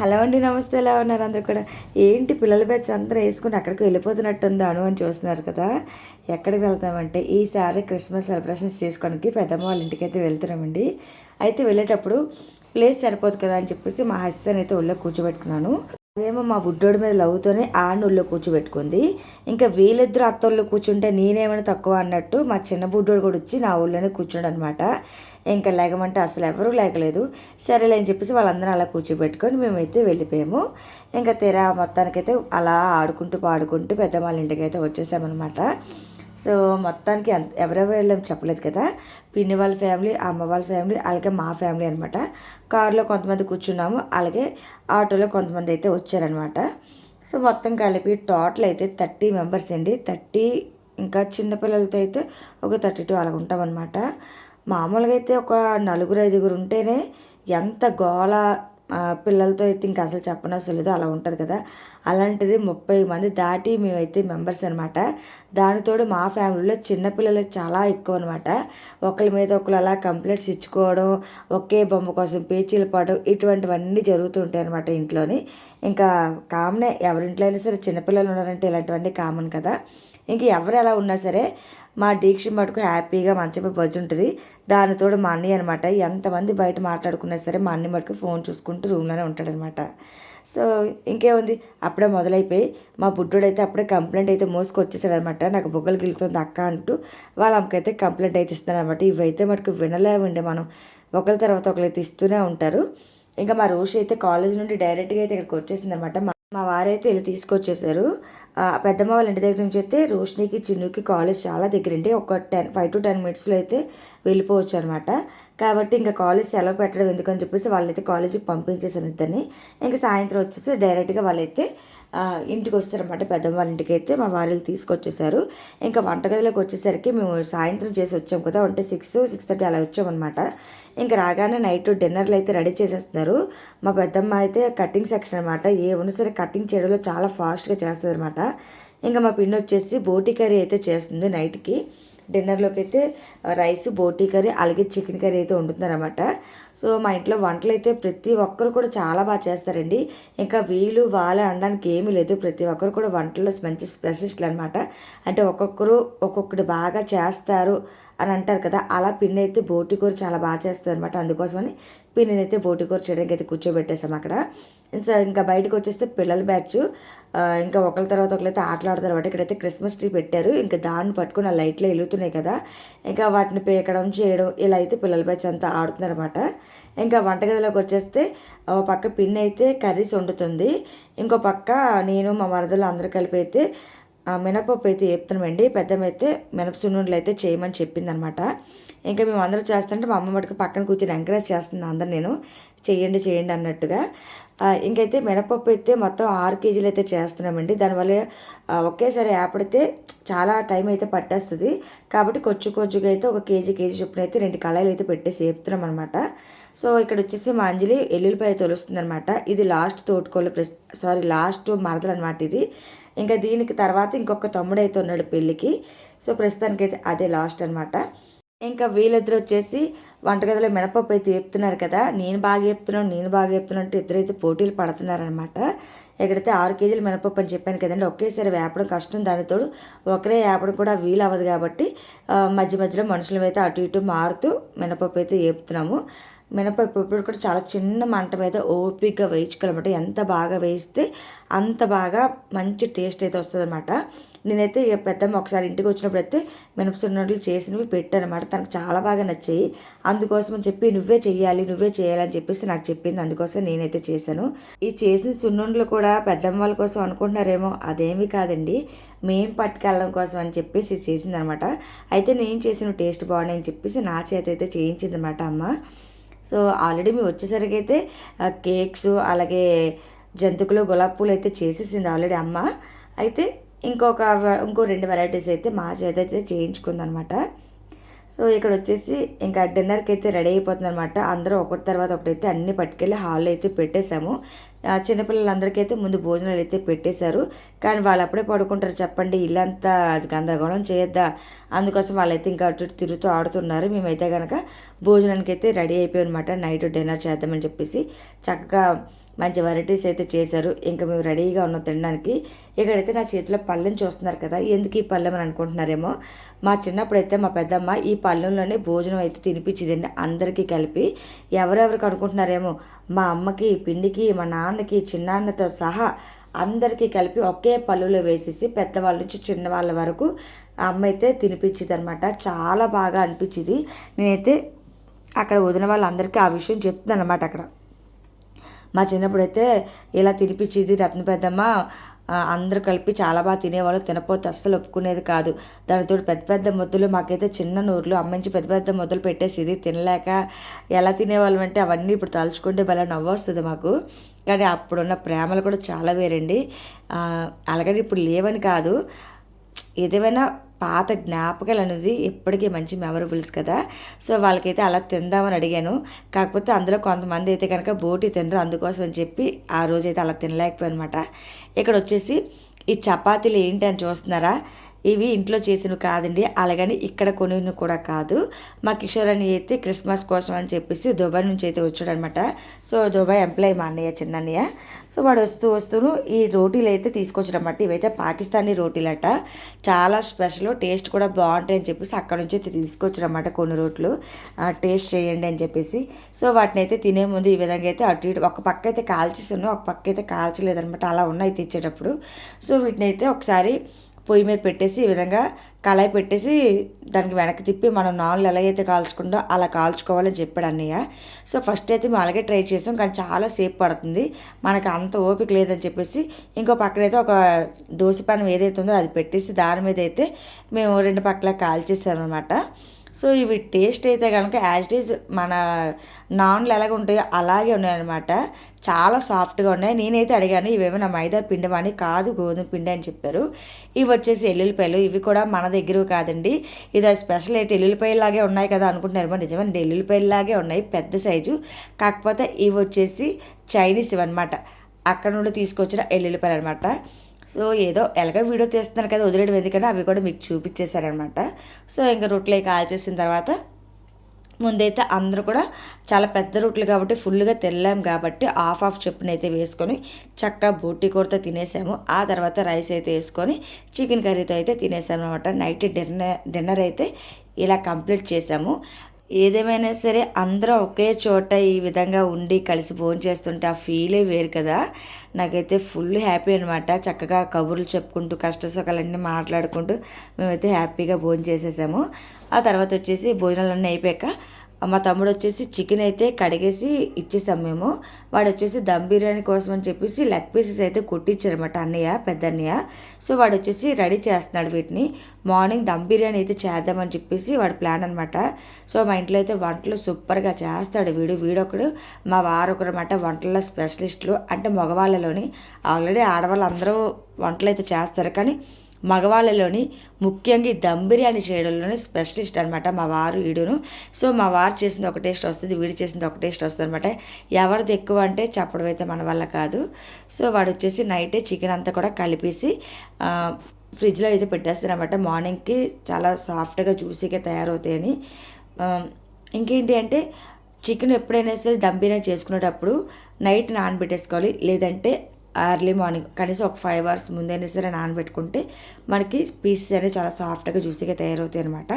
Hello అండి నమస్తే. ఎలా ఉన్నారు అందరు కూడా? ఏంటి పిల్లల బ్యాచ్ అందరూ వేసుకుని అక్కడికి వెళ్ళిపోతున్నట్టుందాను అని చూస్తున్నారు కదా. ఎక్కడికి వెళ్తామంటే ఈసారి క్రిస్మస్ సెలబ్రేషన్స్ చేసుకోవడానికి పెద్దమ్మ వాళ్ళ ఇంటికి అయితే వెళ్తున్నామండి. అయితే వెళ్ళేటప్పుడు ప్లేస్ సరిపోదు కదా అని చెప్పేసి మా హస్తాన్ని అయితే ఒళ్ళో కూర్చోబెట్టుకున్నాను. అదేమో మా బుడ్డోడి మీద లవ్వుతోనే ఆడిని ఒళ్ళో కూర్చోబెట్టుకుంది. ఇంకా వీళ్ళిద్దరు అత్తోళ్ళు కూర్చుంటే నేనేమైనా తక్కువ అన్నట్టు మా చిన్న బుడ్డోడు కూడా వచ్చి నా ఊళ్ళోనే కూర్చోడు అనమాట ఇంకా లేగమంటే అసలు ఎవరూ లేకలేదు సరేలే అని చెప్పేసి వాళ్ళందరూ అలా కూర్చోబెట్టుకొని మేమైతే వెళ్ళిపోయాము. ఇంకా తెర మొత్తానికైతే అలా ఆడుకుంటూ పాడుకుంటూ పెద్దమ్మాళ్ళ ఇంటికి అయితే వచ్చేసామన్నమాట. సో మొత్తానికి ఎంత ఎవరెవరు వెళ్ళాం చెప్పలేదు కదా. పిన్ని వాళ్ళ ఫ్యామిలీ అమ్మ వాళ్ళ ఫ్యామిలీ అలాగే మా ఫ్యామిలీ అనమాట కారులో కొంతమంది కూర్చున్నాము అలాగే ఆటోలో కొంతమంది అయితే వచ్చారనమాట సో మొత్తం కలిపి టోటల్ అయితే థర్టీ మెంబర్స్ అండి. థర్టీ ఇంకా చిన్నపిల్లలతో అయితే ఒక థర్టీ టూ అలాగ ఉంటామన్నమాట మామూలుగా అయితే ఒక నలుగురు ఐదుగురు ఉంటేనే ఎంత గోల పిల్లలతో అయితే ఇంకా అసలు చెప్పనవసరం లేదు అలా ఉంటుంది కదా. అలాంటిది ముప్పై మంది దాటి మేమైతే మెంబర్స్ అనమాట దానితోడు మా ఫ్యామిలీలో చిన్నపిల్లలు చాలా ఎక్కువ అనమాట ఒకరి మీద ఒకరు అలా కంప్లైంట్స్ ఇచ్చుకోవడం ఒకే బొమ్మ కోసం పేచీలు పడడం ఇటువంటివన్నీ జరుగుతూ ఉంటాయి అనమాట ఇంట్లోని. ఇంకా కామనే ఎవరింట్లో అయినా సరే చిన్నపిల్లలు ఉన్నారంటే ఇలాంటివన్నీ కామన్ కదా. ఇంక ఎవరు ఎలా ఉన్నా సరే మా దీక్ష మటుకు హ్యాపీగా మంచిగా బజ్జు ఉంటుంది. దానితోడు మా అన్నయ్య అనమాట ఎంతమంది బయట మాట్లాడుకున్నా సరే మా అన్నయ్య మటుకు ఫోన్ చూసుకుంటూ రూమ్లోనే ఉంటాడనమాట సో ఇంకేముంది? అప్పుడే మొదలైపోయి మా బుడ్డోడైతే అప్పుడే కంప్లైంట్ అయితే మోసుకొచ్చేసాడు అనమాట నాకు బుగ్గలు గిలుతుంది అక్క అంటూ వాళ్ళ అమ్మకైతే కంప్లైంట్ అయితే ఇస్తున్నాడు అనమాట ఇవైతే మటుకు వినలేవండి మనం. ఒకరి తర్వాత ఒకరైతే ఇస్తూనే ఉంటారు. ఇంకా మా రోషి అయితే కాలేజ్ నుండి డైరెక్ట్గా అయితే ఇక్కడికి వచ్చేసింది అనమాట మా వారైతే ఇలా తీసుకొచ్చేసారు. పెద్దమ్మ వాళ్ళ ఇంటి దగ్గర నుంచి అయితే రోషినికి చిన్నుకి కాలేజ్ చాలా దగ్గర దగ్గరండి ఒక టెన్ ఫైవ్ టు టెన్ మినిట్స్లో అయితే వెళ్ళిపోవచ్చు అనమాట కాబట్టి ఇంకా కాలేజ్ సెలవు పెట్టడం ఎందుకని చెప్పేసి వాళ్ళైతే కాలేజీకి పంపించేసాను ఇద్దరిని. ఇంకా సాయంత్రం వచ్చేసి డైరెక్ట్గా వాళ్ళైతే ఇంటికి వస్తారనమాట పెద్దమ్మ వాళ్ళ ఇంటికి అయితే మా వారిని తీసుకొచ్చేసారు. ఇంకా వంటగదిలోకి వచ్చేసరికి మేము సాయంత్రం చేసి వచ్చాం కదా అంటే సిక్స్ సిక్స్ థర్టీ అలా వచ్చామన్నమాట. ఇంకా రాగానే నైట్ డిన్నర్లు అయితే రెడీ చేసేస్తున్నారు. మా పెద్దమ్మ అయితే కటింగ్ సెక్షన్ అనమాట ఏ ఉన్నా సరే కటింగ్ చేయడంలో చాలా ఫాస్ట్గా చేస్తుంది అనమాట ఇంకా మా పిన్ని వచ్చేసి బోటి కర్రీ అయితే చేస్తుంది నైట్కి. డిన్నర్లోకి అయితే రైస్ బోటీ కర్రీ అలాగే చికెన్ కర్రీ అయితే వండుతున్నారన్నమాట సో మా ఇంట్లో వంటలు అయితే ప్రతి ఒక్కరు కూడా చాలా బాగా చేస్తారండి. ఇంకా వీలు వాళ్ళ అనడానికి ఏమీ లేదు. ప్రతి ఒక్కరు కూడా వంటల్లో మంచి స్పెషలిస్టులు అనమాట అంటే ఒక్కొక్కరు ఒక్కొక్కటి బాగా చేస్తారు. అని అంటారు కదా అలా పిన్ని అయితే బోటి కూర చాలా బాగా చేస్తుంది అనమాట అందుకోసమని పిన్నిని అయితే బోటి కూర చేయడానికి అయితే కూర్చోబెట్టేసాం అక్కడ. సో ఇంకా బయటకు వచ్చేస్తే పిల్లల బ్యాచ్ ఇంకా ఒకరి తర్వాత ఒకరైతే ఆటలాడుతారు అనమాట ఇక్కడైతే క్రిస్మస్ ట్రీ పెట్టారు. ఇంకా దాన్ని పట్టుకుని ఆ లైట్లు వెలుగుతున్నాయి కదా ఇంకా వాటిని పేకడం చేయడం ఇలా అయితే పిల్లల బ్యాచ్ అంతా ఆడుతుందనమాట ఇంకా వంటగదిలోకి వచ్చేస్తే ఓ పక్క పిన్ని అయితే కర్రీస్ వండుతుంది. ఇంకో పక్క నేను మా మరదలు అందరూ కలిపి అయితే మినపప్పు అయితే వేపుతున్నామండి పెద్దమ్మ అయితే మినప సున్నుండలు అయితే చేయమని చెప్పింది అనమాట ఇంకా మేము అందరూ చేస్తుంటే మా అమ్మ మటుకు పక్కన కూర్చొని ఎంకరేజ్ చేస్తుంది అందరు నేను. చేయండి చేయండి అన్నట్టుగా. ఇంకైతే మినపప్పు అయితే మొత్తం ఆరు కేజీలు అయితే చేస్తున్నామండి. దానివల్ల ఒకేసారి ఏపడితే చాలా టైం అయితే పట్టేస్తుంది. కాబట్టి కొచ్చు కొచ్చుగా అయితే ఒక కేజీ కేజీ చొప్పున అయితే రెండు కళాయిలు అయితే పెట్టేసి వేపుతున్నాం అనమాట సో ఇక్కడ వచ్చేసి మా అంజలి ఎల్లుల్లిపాయ తొలుస్తుంది అనమాట ఇది లాస్ట్ తోటకోళ్ళు ప్రెస్ సారీ లాస్ట్ మరదలు అనమాట ఇది. ఇంకా దీనికి తర్వాత ఇంకొక తమ్ముడు అయితే ఉన్నాడు పెళ్ళికి. సో ప్రస్తుతానికి అయితే అదే లాస్ట్ అనమాట ఇంకా వీళ్ళిద్దరు వచ్చేసి వంటగదిలో మినపప్పు అయితే వేపుతున్నారు కదా. నేను బాగా చెప్తున్నాను నేను బాగా చెప్తున్నాను అంటే ఇద్దరైతే పోటీలు పడుతున్నారనమాట ఎక్కడైతే ఆరు కేజీలు మినపప్పు అని చెప్పాను కదండి ఒకేసారి వేపడం కష్టం దానితోడు ఒకరే వేపడం కూడా వీలు అవ్వదు కాబట్టి మధ్య మధ్యలో మనుషులు అయితే అటు ఇటు మారుతూ మినపప్పు అయితే వేపుతున్నాము మినపప్పు ఇప్పుడు కూడా చాలా చిన్న మంట మీద ఓపిక్గా వేయించుకోవాలన్నమాట. ఎంత బాగా వేయిస్తే అంత బాగా మంచి టేస్ట్ అయితే వస్తుంది అనమాట నేనైతే ఇక పెద్దమ్మ ఒకసారి ఇంటికి వచ్చినప్పుడు అయితే మినపసున్నట్లు చేసినవి పెట్టానమాట తనకు చాలా బాగా నచ్చాయి. అందుకోసం అని చెప్పి నువ్వే చెయ్యాలి నువ్వే చేయాలి అని చెప్పేసి నాకు చెప్పింది. అందుకోసం నేనైతే చేశాను. ఈ చేసిన సున్నుండలు కూడా పెద్దమ్మ వాళ్ళ కోసం అనుకుంటున్నారేమో అదేమీ కాదండి. మేం పట్టుకెళ్ళడం కోసం అని చెప్పేసి చేసింది అనమాట అయితే నేను చేసిన టేస్ట్ బాగున్నాయి అని చెప్పేసి నా చేత అయితే చేయించింది అనమాట అమ్మ. సో ఆల్రెడీ మేము వచ్చేసరికి అయితే కేక్స్ అలాగే జంతుకులు గులాబీ పూలు అయితే చేసేసింది ఆల్రెడీ అమ్మ. అయితే ఇంకొక ఇంకో రెండు వెరైటీస్ అయితే మా చేత అయితే చేయించుకుందనమాట. సో ఇక్కడ వచ్చేసి ఇంకా డిన్నర్కి అయితే రెడీ అయిపోతుంది అనమాట అందరూ ఒకటి తర్వాత ఒకటైతే అన్ని పట్టుకెళ్ళి హాల్లో అయితే పెట్టేశాము. చిన్నపిల్లలందరికీ అయితే ముందు భోజనాలు అయితే పెట్టేశారు. కానీ వాళ్ళు అప్పుడే పడుకుంటారు. చెప్పండి ఇల్లంతా గందరగోళం చేయొద్దా? అందుకోసం వాళ్ళైతే ఇంకా అటు ఇటు తిరుగుతూ ఆడుతున్నారు. మేమైతే కనుక భోజనానికి అయితే రెడీ అయిపోయి అనమాట నైట్ డిన్నర్ చేద్దామని చెప్పేసి చక్కగా మంచి వెరైటీస్ అయితే చేశారు. ఇంకా మేము రెడీగా ఉన్నాం తినడానికి. ఇక్కడైతే నా చేతిలో పళ్ళెం చూస్తున్నారు కదా ఎందుకు ఈ పళ్ళెం అని అనుకుంటున్నారేమో. మా చిన్నప్పుడైతే మా పెద్దమ్మ ఈ పళ్ళెంలోనే భోజనం అయితే తినిపించిందండి అందరికీ కలిపి. ఎవరెవరికి అనుకుంటున్నారేమో మా అమ్మకి పిండికి మా నాన్నకి చిన్నాన్నతో సహా అందరికీ కలిపి ఒకే పళ్ళులో వేసేసి పెద్దవాళ్ళ నుంచి చిన్నవాళ్ళ వరకు అమ్మ అయితే తినిపించింది అనమాట చాలా బాగా అనిపించింది. నేనైతే అక్కడ వదిన వాళ్ళందరికీ ఆ విషయం చెప్తున్నాను అనమాట అక్కడ. మా చిన్నప్పుడైతే ఇలా తినిపించేది రత్న పెద్దమ్మ అందరూ కలిపి చాలా బాగా తినేవాళ్ళు. తినపోతే అస్సలు ఒప్పుకునేది కాదు. దానితో పెద్ద పెద్ద ముద్దలు మాకైతే చిన్న నూరులు అమ్మించి పెద్ద పెద్ద ముద్దలు పెట్టేసేది. తినలేక ఎలా తినేవాళ్ళం అంటే అవన్నీ ఇప్పుడు తలుచుకుంటే భలే నవ్వు వస్తుంది మాకు. కానీ అప్పుడున్న ప్రేమలు కూడా చాలా వేరండి. అలాగని ఇప్పుడు లేవని కాదు. ఏదేమైనా పాత జ్ఞాపకాలు అనేది ఎప్పటికీ మంచి మెమరబుల్స్ కదా. సో వాళ్ళకైతే అలా తిందామని అడిగాను. కాకపోతే అందులో కొంతమంది అయితే కనుక బోటి తినరు. అందుకోసం అని చెప్పి ఆ రోజైతే అలా తినలేకపోయానమాట. ఇక్కడ వచ్చేసి ఈ చపాతీలు ఏంటి అని చూస్తున్నారా? ఇవి ఇంట్లో చేసినవి కాదండి. అలాగని ఇక్కడ కొనివి కూడా కాదు. మా కిషోర్ అని అయితే క్రిస్మస్ కోసం అని చెప్పేసి దుబాయ్ నుంచి అయితే వచ్చాడనమాట. సో దుబాయ్ ఎంప్లాయ్ మా అన్నయ్య చిన్న అన్నయ్య సో వాడు వస్తూ వస్తూను ఈ రోటీలు అయితే తీసుకొచ్చాడనమాట. ఇవైతే పాకిస్తానీ రోటీలట. చాలా స్పెషల్ టేస్ట్ కూడా బాగుంటాయి అని చెప్పేసి అక్కడ నుంచి అయితే తీసుకొచ్చాడనమాట కొన్ని రోట్లు. టేస్ట్ చేయండి అని చెప్పేసి. సో వాటిని అయితే తినే ముందు ఈ విధంగా అయితే అటు ఇటు ఒక పక్క అయితే కాల్చేసాను ఒక పక్క అయితే కాల్చలేదనమాట. అలా ఉన్నాయి తెచ్చేటప్పుడు. సో వీటిని అయితే ఒకసారి పొయ్యి మీద పెట్టేసి ఈ విధంగా కళాయి పెట్టేసి దానికి వెనక్కి తిప్పి మనం నాలుగు ఎలాగైతే కాల్చుకుందో అలా కాల్చుకోవాలని చెప్పాడు అన్నయ్య. సో ఫస్ట్ అయితే మేము అలాగే ట్రై చేసాం కానీ చాలా సేపు పడుతుంది. మనకు అంత ఓపిక లేదని చెప్పేసి ఇంకో పక్కనైతే ఒక దోశ పానం ఏదైతే ఉందో అది పెట్టేసి దాని మీద అయితే మేము రెండు పక్కల కాల్చేసామన్నమాట సో ఇవి టేస్ట్ అయితే కనుక యాజ్ ఈజ్ మన నాన్లు ఎలాగ ఉంటాయో అలాగే ఉన్నాయన్నమాట. చాలా సాఫ్ట్గా ఉన్నాయి. నేనైతే అడిగాను ఇవేమైనా మైదా పిండి అని కాదు గోధుమ పిండి అని చెప్పారు. ఇవి వచ్చేసి ఎల్లుల్లిపాయలు. ఇవి కూడా మన దగ్గర కాదండి. ఇది స్పెషల్ అయితే ఎల్లుల్లిపాయలాగే ఉన్నాయి కదా అనుకుంటున్నారు నిజమే ఎల్లుల్లిపాయలాగే ఉన్నాయి పెద్ద సైజు. కాకపోతే ఇవి వచ్చేసి చైనీస్ ఇవన్నమాట. అక్కడ నుండి తీసుకొచ్చిన ఎల్లుల్లిపాయలు అనమాట సో ఏదో ఎలాగో వీడియో తీస్తున్నారు కదా వదిలేయడం ఎందుకంటే అవి కూడా మీకు చూపించేశారనమాట సో ఇంకా రొట్టెలు కాల్ చేసిన తర్వాత ముందైతే అందరూ కూడా చాలా పెద్ద రొట్లు కాబట్టి ఫుల్గా తెల్లాం కాబట్టి హాఫ్ హాఫ్ చొప్పున అయితే వేసుకొని చక్కగా బోటి కూరతో తినేసాము. ఆ తర్వాత రైస్ అయితే వేసుకొని చికెన్ కర్రీతో అయితే తినేసాము అనమాట నైట్ డిన్నర్ డిన్నర్ అయితే ఇలా కంప్లీట్ చేసాము. ఏదేమైనా సరే అందరూ ఒకే చోట ఈ విధంగా ఉండి కలిసి భోజనం చేస్తుంటే ఆ ఫీలే వేరు కదా. నాకైతే ఫుల్ హ్యాపీ అనమాట చక్కగా కబుర్లు చెప్పుకుంటూ కష్ట సుఖాలన్నీ మాట్లాడుకుంటూ మేమైతే హ్యాపీగా భోజనం చేసేసాము. ఆ తర్వాత వచ్చేసి భోజనాలన్నీ అయిపోయాక మా తమ్ముడు వచ్చేసి చికెన్ అయితే కడిగేసి ఇచ్చేసాం మేము. వాడు వచ్చేసి దమ్ బిర్యానీ కోసం అని చెప్పేసి లెగ్ పీసెస్ అయితే కుట్టించారనమాట అన్నయ్య పెద్ద అన్నయ్య సో వాడు వచ్చేసి రెడీ చేస్తున్నాడు వీటిని. మార్నింగ్ దమ్ బిర్యానీ అయితే చేద్దామని చెప్పేసి వాడు ప్లాన్ అనమాట సో మా ఇంట్లో అయితే వంటలు సూపర్గా చేస్తాడు వీడు వీడొకడు మా వారు ఒకరు అనమాట వంటల్లో స్పెషలిస్టులు. అంటే మగవాళ్ళలోని ఆల్రెడీ ఆడవాళ్ళు అందరూ వంటలు అయితే చేస్తారు. కానీ మగవాళ్ళలోని ముఖ్యంగా ఈ దమ్ బిర్యానీ చేయడంలోనే స్పెషలిస్ట్ అనమాట మా వారు వీడును సో మా వారు చేసింది ఒక టేస్ట్ వస్తుంది వీడు చేసింది ఒక టేస్ట్ వస్తుంది అనమాట ఎవరిది ఎక్కువ అంటే చెప్పడం అయితే మన వల్ల కాదు. సో వాడు వచ్చేసి నైటే చికెన్ అంతా కూడా కలిపేసి ఫ్రిడ్జ్లో అయితే పెట్టేస్తారనమాట మార్నింగ్కి చాలా సాఫ్ట్గా జ్యూసీగా తయారవుతాయని. ఇంకేంటి అంటే చికెన్ ఎప్పుడైనా సరే దమ్ బిర్యానీ చేసుకునేటప్పుడు నైట్ నానబెట్టేసుకోవాలి. లేదంటే ఎర్లీ మార్నింగ్ కనీసం ఒక ఫైవ్ అవర్స్ ముందైనా సరే నానబెట్టుకుంటే మనకి పీసెస్ అనేవి చాలా సాఫ్ట్గా జ్యూసీగా తయారవుతాయి అనమాట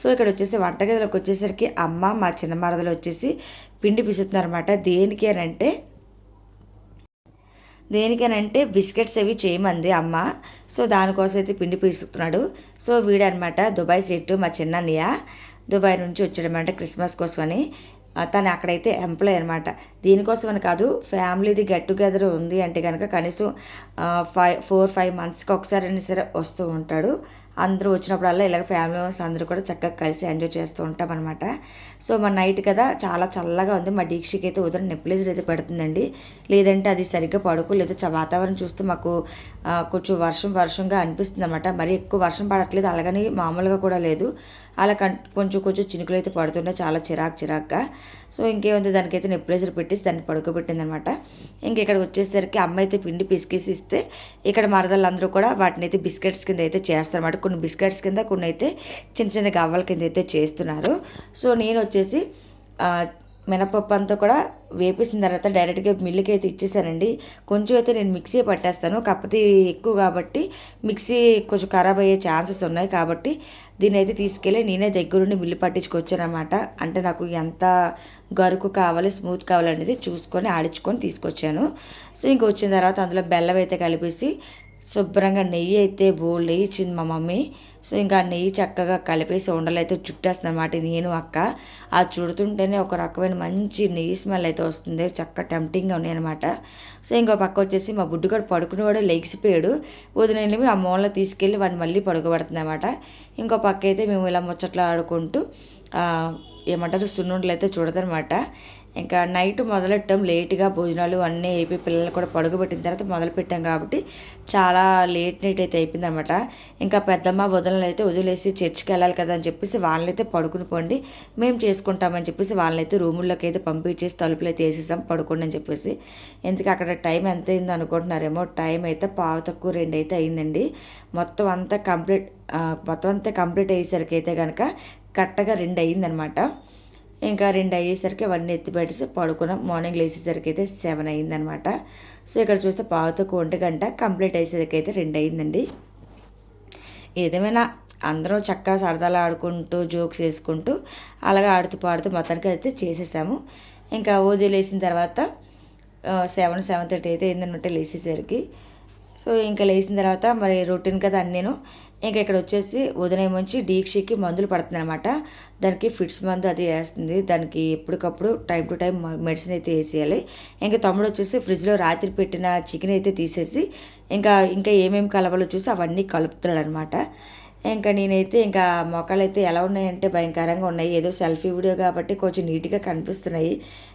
సో ఇక్కడ వచ్చేసి వంటగదిలోకి వచ్చేసరికి అమ్మ మా చిన్న మరదలు వచ్చేసి పిండి పిసుతున్నారనమాట దేనికి అని అంటే దేనికనంటే బిస్కెట్స్ అవి చేయమంది అమ్మ. సో దానికోసం అయితే పిండి పీసుకుతున్నాడు. సో వీడనమాట దుబాయ్ సెట్ మా చిన్నన్నయ్య. దుబాయ్ నుంచి వచ్చాడనమాట క్రిస్మస్ కోసమని. తను అక్కడైతే ఎంప్లాయ్ అనమాట దీనికోసం అని కాదు ఫ్యామిలీది గెట్ టుగెదర్ ఉంది అంటే కనుక కనీసం ఫైవ్ ఫోర్ ఫైవ్ మంత్స్కి ఒకసారి అయినా సరే వస్తూ ఉంటాడు. అందరూ వచ్చినప్పుడల్లా ఇలాగ ఫ్యామిలీ మెంబర్స్ అందరూ కూడా చక్కగా కలిసి ఎంజాయ్ చేస్తూ ఉంటాం అనమాట సో మా నైట్ కదా చాలా చల్లగా ఉంది. మా దీక్షకి అయితే ఉదయం నెప్లేజర్ అయితే పెడుతుందండి. లేదంటే అది సరిగ్గా పడుకోలేదు వాతావరణం చూస్తే మాకు కొంచెం వర్షం వర్షంగా అనిపిస్తుంది అనమాట మరి ఎక్కువ వర్షం పడట్లేదు అలాగని మామూలుగా కూడా లేదు. అలా కొంచెం కొంచెం చినుకులు అయితే పడుతుండే. చాలా చిరాకు చిరాక్గా. సో ఇంకేముంది? దానికైతే నెప్లేజర్ పెట్టేసి దాన్ని పడుకోబెట్టింది అనమాట ఇంక ఇక్కడికి వచ్చేసరికి అమ్మ అయితే పిండి పిసికేసి ఇస్తే ఇక్కడ మరదలందరూ కూడా వాటిని అయితే బిస్కెట్స్ కింద అయితే చేస్తారన్నమాట కొన్ని బిస్కెట్స్ కింద కొన్ని అయితే చిన్న చిన్న గవ్వల కింద అయితే చేస్తున్నారు. సో నేను వచ్చేసి మినపప్పు అంతా కూడా వేపేసిన తర్వాత డైరెక్ట్గా మిల్లుకి అయితే ఇచ్చేసానండి. కొంచెం అయితే నేను మిక్సీ పట్టేస్తాను. కాకపోతే ఎక్కువ కాబట్టి మిక్సీ కొంచెం ఖరాబ్ అయ్యే ఛాన్సెస్ ఉన్నాయి కాబట్టి దీన్ని అయితే తీసుకెళ్ళి నేనే దగ్గరుండి మిల్లు పట్టించుకొచ్చానమాట అంటే నాకు ఎంత గరుకు కావాలి స్మూత్ కావాలనేది చూసుకొని ఆడించుకొని తీసుకొచ్చాను. సో ఇంక వచ్చిన తర్వాత అందులో బెల్లం అయితే కలిపేసి శుభ్రంగా నెయ్యి అయితే బోల్ నెయ్యి ఇచ్చింది మా మమ్మీ. సో ఇంకా నెయ్యి చక్కగా కలిపేసి ఉండలైతే అయితే నేను అక్క. ఆ చుడుతుంటేనే ఒక రకమైన మంచి నెయ్యి స్మెల్ అయితే వస్తుంది. చక్క టెంప్టింగ్గా ఉన్నాయి అనమాట సో ఇంకో పక్క వచ్చేసి మా బుడ్డుగాడు పడుకునేవాడు లెగిసిపోయాడు. వదిలేమి ఆ మూలలో తీసుకెళ్ళి వాడిని మళ్ళీ పడుకోబడుతుంది అనమాట ఇంకో పక్క అయితే మేము ఇలా ముచ్చట్లు ఆడుకుంటూ ఏమంటారు సున్నుండలు అయితే చూడదనమాట ఇంకా నైట్ మొదలెట్టాం లేట్గా భోజనాలు అన్నీ అయిపోయి పిల్లలు కూడా పడుకోబెట్టిన తర్వాత మొదలు పెట్టాం కాబట్టి చాలా లేట్ నైట్ అయితే అయిపోయింది అనమాట ఇంకా పెద్దమ్మ వదనలు అయితే వదిలేసి చర్చికి వెళ్ళాలి కదా అని చెప్పేసి వాళ్ళనైతే పడుకుని పోండి మేము చేసుకుంటామని చెప్పేసి వాళ్ళనైతే రూముల్లోకి అయితే పంపించేసి తలుపులు అయితే వేసేసాం పడుకోండి అని చెప్పేసి. ఎందుకు అక్కడ టైం ఎంత అయిందో అనుకుంటున్నారేమో టైం అయితే పావు తక్కువ రెండు అయితే అయిందండి. మొత్తం అంతా కంప్లీట్ మొత్తం అంతా కంప్లీట్ అయ్యేసరికి అయితే కనుక కరెక్ట్గా రెండు అయ్యిందనమాట ఇంకా రెండు అయ్యేసరికి అవన్నీ ఎత్తిపెట్టేసి పడుకున్నాం. మార్నింగ్ లేచేసరికి అయితే సెవెన్ అయిందనమాట సో ఇక్కడ చూస్తే పావుతకు ఒంటి గంట కంప్లీట్ అయ్యేసరికి అయితే రెండు అయిందండి ఏదేమైనా అందరం చక్కగా సరదాలు ఆడుకుంటూ జోక్స్ వేసుకుంటూ అలాగే ఆడుతూ పాడుతూ మొత్తానికి అయితే చేసేసాము. ఇంకా ఓజీ లేచిన తర్వాత సెవెన్ సెవెన్ థర్టీ అయితే అయిందనమాట లేచేసరికి. సో ఇంకా లేచిన తర్వాత మరి రొటీన్ కదా నేను ఇంకా ఇక్కడ వచ్చేసి ఉదయం నుంచి డీక్షకి మందులు పడుతుంది అనమాట దానికి ఫిట్స్ మందు అది వేస్తుంది. దానికి ఎప్పటికప్పుడు టైం టు టైం మెడిసిన్ అయితే వేసేయాలి. ఇంకా తమ్ముడు వచ్చేసి ఫ్రిడ్జ్లో రాత్రి పెట్టిన చికెన్ అయితే తీసేసి ఇంకా ఇంకా ఏమేమి కలవాలో చూసి అవన్నీ కలుపుతున్నాడు అనమాట ఇంకా నేనైతే ఇంకా మొక్కలు అయితే ఎలా ఉన్నాయంటే భయంకరంగా ఉన్నాయి. ఏదో సెల్ఫీ వీడియో కాబట్టి కొంచెం నీట్గా కనిపిస్తున్నాయి.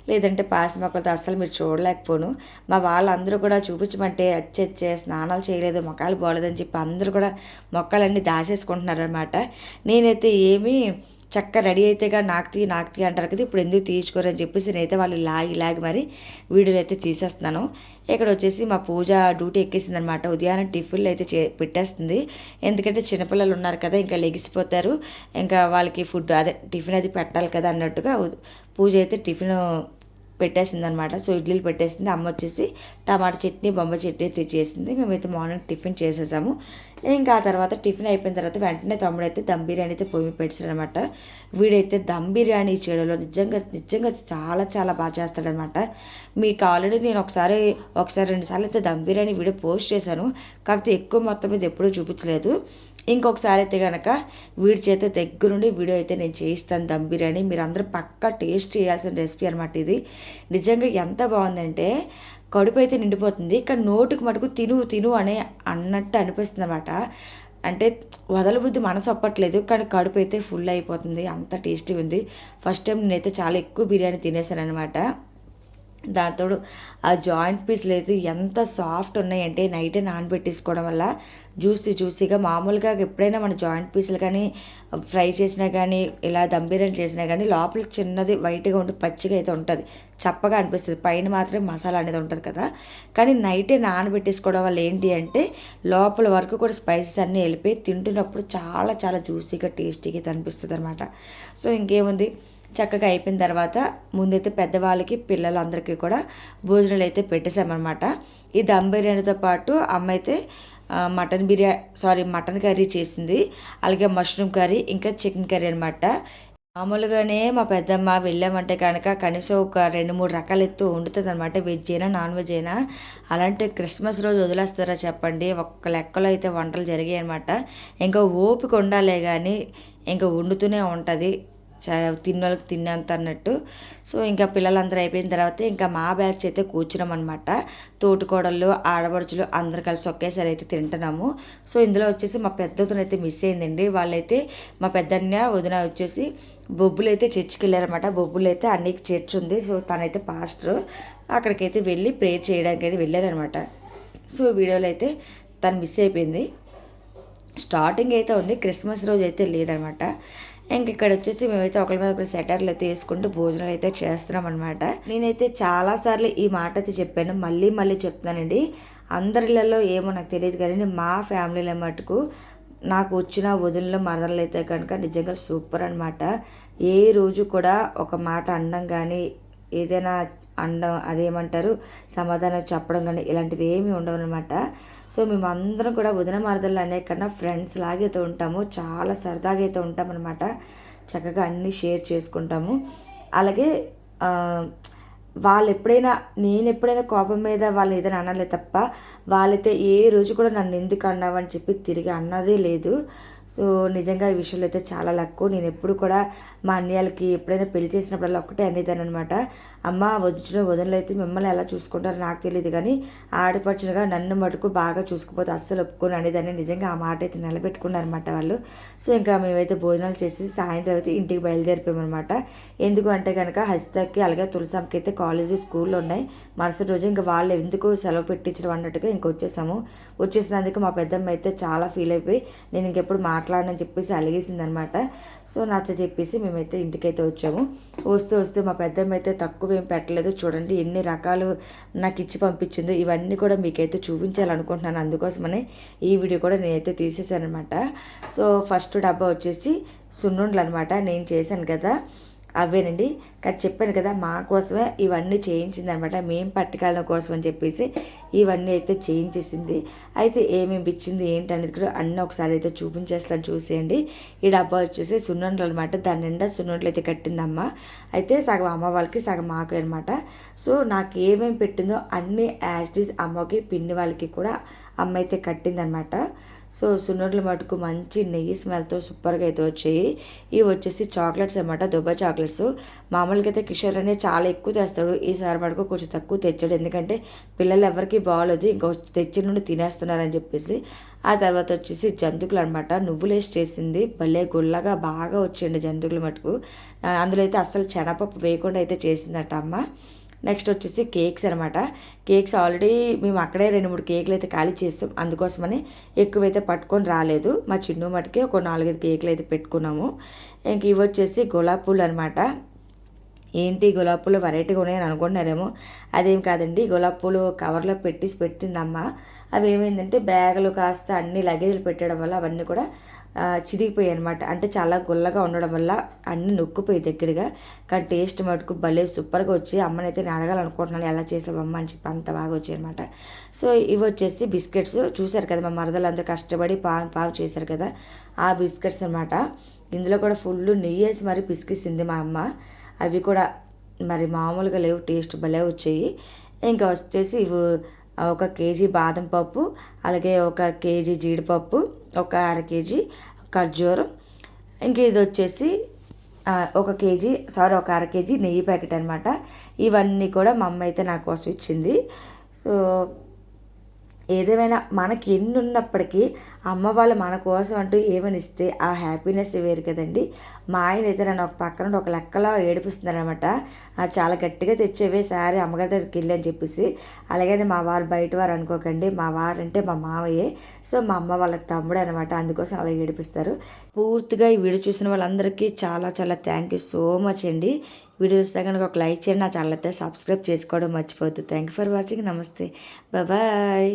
లేదంటే పాసి మొక్కలతో అస్సలు మీరు చూడలేకపోను. మా వాళ్ళందరూ కూడా చూపించమంటే అచ్చచ్చే స్నానాలు చేయలేదు మొక్కలు బాగలేదని చెప్పి అందరూ కూడా మొక్కలన్నీ దాచేసుకుంటున్నారనమాట నేనైతే ఏమీ చక్క రెడీ అయితేగా నాకు తీ నాకు తీ అంటారు కదా ఇప్పుడు ఎందుకు తీసుకోరని చెప్పేసి నేనైతే వాళ్ళు లాగి లాగి మరి వీడియోలు అయితే తీసేస్తున్నాను. ఇక్కడ వచ్చేసి మా పూజ డ్యూటీ ఎక్కేసింది అనమాట ఉదయాన్నే టిఫిన్లు అయితే చే పెట్టేస్తుంది. ఎందుకంటే చిన్నపిల్లలు ఉన్నారు కదా ఇంకా లెగిసిపోతారు. ఇంకా వాళ్ళకి ఫుడ్ అదే టిఫిన్ అది పెట్టాలి కదా అన్నట్టుగా పూజ అయితే టిఫిన్ పెట్టేసింది అనమాట సో ఇడ్లీలు పెట్టేసింది. అమ్మ వచ్చేసి టమాటా చట్నీ బొమ్మ చట్నీ అయితే చేసింది. మేమైతే మార్నింగ్ టిఫిన్ చేసేసాము. ఇంకా ఆ తర్వాత టిఫిన్ అయిపోయిన తర్వాత వెంటనే తమ్ముడు అయితే దమ్ బిర్యానీ అయితే పొయ్యి పెట్టాడు అనమాట వీడైతే దమ్ బిర్యానీ చేయడంలో నిజంగా నిజంగా చాలా చాలా బాగా చేస్తాడనమాట. మీకు ఆల్రెడీ నేను ఒకసారి ఒకసారి రెండుసార్లు అయితే దమ్ బిర్యానీ వీడియో పోస్ట్ చేశాను. కాకపోతే ఎక్కువ మొత్తం మీద ఎప్పుడూ చూపించలేదు. ఇంకొకసారి అయితే కనుక వీడి చేత దగ్గరుండి వీడియో అయితే నేను చేయిస్తాను దమ్ బిర్యానీ. మీరు అందరూ పక్కా టేస్ట్ చేయాల్సిన రెసిపీ అనమాట ఇది. నిజంగా ఎంత బాగుందంటే కడుపు అయితే నిండిపోతుంది. కానీ నోటికి మటుకు తిను తిను అనే అన్నట్టు అనిపిస్తుంది అనమాట అంటే వదలబుద్ధి మనసు అప్పట్లేదు కానీ కడుపు అయితే ఫుల్ అయిపోతుంది. అంత టేస్టీ ఉంది. ఫస్ట్ టైం నేనైతే చాలా ఎక్కువ బిర్యానీ తినేసాను అనమాట దాంతోడు ఆ జాయింట్ పీస్లు అయితే ఎంత సాఫ్ట్ ఉన్నాయంటే నైటే నానబెట్టేసుకోవడం వల్ల జ్యూసీ జ్యూసీగా మామూలుగా ఎప్పుడైనా మన జాయింట్ పీసులు కానీ ఫ్రై చేసినా కానీ ఇలా దమ్ బిర్యానీ చేసినా కానీ లోపల చిన్నది వైట్గా ఉండి పచ్చిగా అయితే ఉంటుంది. చప్పగా అనిపిస్తుంది. పైన మాత్రమే మసాలా అనేది ఉంటుంది కదా. కానీ నైటే నానబెట్టేసుకోవడం వల్ల ఏంటి అంటే లోపల వరకు కూడా స్పైసెస్ అన్నీ వెళ్ళిపోయి తింటున్నప్పుడు చాలా చాలా జ్యూసీగా టేస్టీగా అనిపిస్తుంది అనమాట సో ఇంకేముంది? చక్కగా అయిపోయిన తర్వాత ముందైతే పెద్దవాళ్ళకి పిల్లలందరికీ కూడా భోజనాలు అయితే పెట్టేశామన్నమాట. ఈ దమ్ బిర్యానీతో పాటు అమ్మ అయితే mutton biryani sorry mutton curry చేసింది. అలాగే మష్రూమ్ కర్రీ ఇంకా చికెన్ కర్రీ అనమాట మామూలుగానే మా పెద్దమ్మ వెళ్ళామంటే కనుక కనీసం ఒక రెండు మూడు రకాల ఎత్తు వండుతుంది అనమాట వెజ్ అయినా నాన్ వెజ్ అయినా. అలాంటి క్రిస్మస్ రోజు వదిలేస్తారా చెప్పండి. ఒక్క లెక్కలో అయితే వంటలు జరిగాయి అనమాట ఇంకా ఓపిక ఉండాలే కానీ ఇంకా వండుతూనే ఉంటుంది. తిన్నోళ్ళకి తిన్నంత అన్నట్టు. సో ఇంకా పిల్లలందరూ అయిపోయిన తర్వాత ఇంకా మా బ్యాచ్ అయితే కూర్చున్నాం అనమాట తోటికోడళ్ళు ఆడబడుచులు అందరు కలిసి ఒకేసారి అయితే తింటున్నాము. సో ఇందులో వచ్చేసి మా పెద్దతను అయితే మిస్ అయిందండి. వాళ్ళైతే మా పెద్దన్న వదిన వచ్చేసి బొబ్బులు అయితే చర్చికి వెళ్ళారనమాట బొబ్బులు అయితే అన్నికి చర్చ్ ఉంది. సో తనైతే పాస్టర్. అక్కడికైతే వెళ్ళి ప్రేయర్ చేయడానికి అయితే వెళ్ళారనమాట సో వీడియోలో అయితే తను మిస్ అయిపోయింది. స్టార్టింగ్ అయితే ఉంది. క్రిస్మస్ రోజు అయితే లేదనమాట ఇంక ఇక్కడ వచ్చేసి మేమైతే ఒకరి మీద ఒకరి సెటర్లు అయితే వేసుకుంటూ భోజనాలు అయితే చేస్తున్నాం అనమాట నేనైతే చాలాసార్లు ఈ మాట అయితే చెప్పాను మళ్ళీ మళ్ళీ చెప్తున్నానండి. అందరిలలో ఏమో నాకు తెలియదు కానీ మా ఫ్యామిలీలో మటుకు నాకు వచ్చిన వదిలిన మరదలు అయితే కనుక నిజంగా సూపర్ అనమాట ఏ రోజు కూడా ఒక మాట అనడం కానీ ఏదైనా అండం అదేమంటారు సమాధానం చెప్పడం కానీ ఇలాంటివి ఏమీ ఉండవు అనమాట సో మేము అందరం కూడా వదిన మరదలు అనే కన్నా ఫ్రెండ్స్ లాగైతే ఉంటాము చాలా సరదాగా అయితే ఉంటామన్నమాట చక్కగా అన్నీ షేర్ చేసుకుంటాము. అలాగే వాళ్ళు ఎప్పుడైనా నేను ఎప్పుడైనా కోపం మీద వాళ్ళు ఏదైనా అనలే తప్ప వాళ్ళైతే ఏ రోజు కూడా నన్ను ఎందుకు అన్నావని చెప్పి తిరిగి అన్నదే లేదు. సో నిజంగా ఈ విషయంలో అయితే చాలా లక్కు. నేను ఎప్పుడు కూడా మా అన్నయ్యలకి ఎప్పుడైనా పెళ్ళి చేసినప్పుడల్లా ఒక్కటే అనేదాన్ని అనమాట అమ్మ వదిలిన వదనలు అయితే మిమ్మల్ని ఎలా చూసుకుంటారో నాకు తెలియదు కానీ ఆడపడుచునగా నన్ను మటుకు బాగా చూసుకుపోతే అస్సలు ఒప్పుకొని అనేదాన్ని నిజంగా ఆ మాట అయితే నిలబెట్టుకున్నారనమాట వాళ్ళు. సో ఇంకా మేమైతే భోజనాలు చేసి సాయంత్రం అయితే ఇంటికి బయలుదేరిపోయామన్నమాట ఎందుకు అంటే కనుక హస్తకి అలాగే తులసాంకి అయితే కాలేజీ స్కూల్లో ఉన్నాయి. మరుసటి రోజు ఇంకా వాళ్ళు ఎందుకు సెలవు పెట్టించడం అన్నట్టుగా ఇంక వచ్చేసాము. వచ్చేసినందుకు మా పెద్దమ్మ అయితే చాలా ఫీల్ అయిపోయి నేను ఇంకెప్పుడు మాట మాట్లాడనని చెప్పేసి అలిగేసింది అనమాట సో నచ్చ చెప్పేసి మేమైతే ఇంటికైతే వచ్చాము. వస్తూ వస్తూ మా పెద్దమ్మ అయితే తక్కువ ఏం పెట్టలేదు. చూడండి ఎన్ని రకాలు నాకు ఇచ్చి పంపించిందో ఇవన్నీ కూడా మీకైతే చూపించాలనుకుంటున్నాను. అందుకోసమనే ఈ వీడియో కూడా నేనైతే తీసేసాను అనమాట సో ఫస్ట్ డబ్బా వచ్చేసి సున్నుండలు అనమాట నేను చేశాను కదా. అవేనండి. కానీ చెప్పాను కదా మా కోసమే ఇవన్నీ చేయించిందనమాట. మేము పట్టుకెళ్ళడం కోసం అని చెప్పేసి ఇవన్నీ అయితే చేయించేసింది. అయితే ఏమేమి ఇచ్చింది ఏంటనేది కూడా అన్నీ ఒకసారి అయితే చూపించేస్తాను చూసేయండి. ఈ డబ్బా వచ్చేసి సున్నుండలు అనమాట. దాని నిండా సున్నుండలు అయితే కట్టిందమ్మ. అయితే సగం అమ్మ వాళ్ళకి సగం మాకు అనమాట. సో నాకు ఏమేమి పెట్టిందో అన్ని యాస్టీస్ అమ్మకి పిన్ని వాళ్ళకి కూడా అమ్మ అయితే కట్టిందనమాట. సో సున్నుండలు మటుకు మంచి నెయ్యి స్మెల్తో సూపర్గా అయితే వచ్చాయి. ఇవి వచ్చేసి చాక్లెట్స్ అనమాట దుబ్బా చాక్లెట్స్. మామూలుగా అయితే కిషోర్ అనేది చాలా ఎక్కువ తెస్తాడు. ఈసారి మటుకు కొంచెం తక్కువ తెచ్చాడు. ఎందుకంటే పిల్లలు ఎవరికి బాగోలేదు ఇంకా తెచ్చిన నుండి తినేస్తున్నారని చెప్పేసి. ఆ తర్వాత వచ్చేసి జంతుకులు అనమాట నువ్వులేసి చేసింది. భలే గుల్లగా బాగా వచ్చిండు జంతుకులు మటుకు. అందులో అయితే అస్సలు చెనపప్పు వేయకుండా అయితే చేసిందట అమ్మ. నెక్స్ట్ వచ్చేసి కేక్స్ అనమాట కేక్స్ ఆల్రెడీ మేము అక్కడే రెండు మూడు కేకులు అయితే ఖాళీ చేస్తాం అందుకోసమని ఎక్కువైతే పట్టుకొని రాలేదు. మా చిన్ను మటుకే ఒక నాలుగైదు కేకులు అయితే పెట్టుకున్నాము. ఇంక ఇవి వచ్చేసి గులాబ్ పూలు అనమాట ఏంటి గులాబ్ పూలు వెరైటీగా ఉన్నాయని అనుకుంటున్నారేమో. అదేం కాదండి గులాబ్ పూలు కవర్లో పెట్టేసి పెట్టిందమ్మ అవి ఏమైందంటే బ్యాగులు కాస్త అన్ని లగేజ్లు పెట్టడం వల్ల అవన్నీ కూడా చిదిగిపోయాయి అనమాట అంటే చాలా గుల్లగా ఉండడం వల్ల అన్ని నొక్కిపోయి దగ్గరగా. కానీ టేస్ట్ మటుకు భలే సూపర్గా వచ్చి అమ్మనైతే నేను అడగాలనుకుంటున్నాను ఎలా చేసావమ్మ అని చెప్పి అంత బాగా వచ్చాయి అనమాట సో ఇవి వచ్చేసి బిస్కెట్స్. చూసారు కదా మా మరదలు అందరూ కష్టపడి పావు పావు చేశారు కదా ఆ బిస్కెట్స్ అనమాట ఇందులో కూడా ఫుల్ నెయ్యి వేసి మరి పిసికిసింది మా అమ్మ. అవి కూడా మరి మామూలుగా లేవు టేస్ట్ భలే వచ్చాయి. ఇంకా వచ్చేసి ఇవి ఒక కేజీ బాదం పప్పు అలాగే ఒక కేజీ జీడిపప్పు ఒక అర కేజీ ఖర్జూరం ఇంక ఇది వచ్చేసి ఒక కేజీ సారీ ఒక అర కేజీ నెయ్యి ప్యాకెట్ అనమాట ఇవన్నీ కూడా మా అమ్మ అయితే నా కోసం ఇచ్చింది. సో ఏదేమైనా మనకి ఎన్ని ఉన్నప్పటికీ అమ్మ వాళ్ళు మన కోసం అంటూ ఏమని ఇస్తే ఆ హ్యాపీనెస్ వేరు కదండి. మా ఆయన అయితే నన్ను ఒక పక్కన ఒక లెక్కలో ఏడిపిస్తున్నారనమాట చాలా గట్టిగా తెచ్చేవే సారీ అమ్మగారి దగ్గరికి వెళ్ళి అని చెప్పేసి. అలాగే మా వారు బయట వారు అనుకోకండి. మా వారు అంటే మా మావయ్యే సో మా అమ్మ వాళ్ళ తమ్ముడు అనమాట అందుకోసం అలా ఏడిపిస్తారు. పూర్తిగా ఈ వీడియో చూసిన వాళ్ళందరికీ చాలా చాలా థ్యాంక్ యూ సో మచ్ అండి. వీడియో చూస్తే కనుక ఒక లైక్ చేయండి నా ఛానల్ అయితే సబ్స్క్రైబ్ చేసుకోవడం మర్చిపోద్దు థ్యాంక్ యూ ఫర్ వాచింగ్ నమస్తే. బాయ్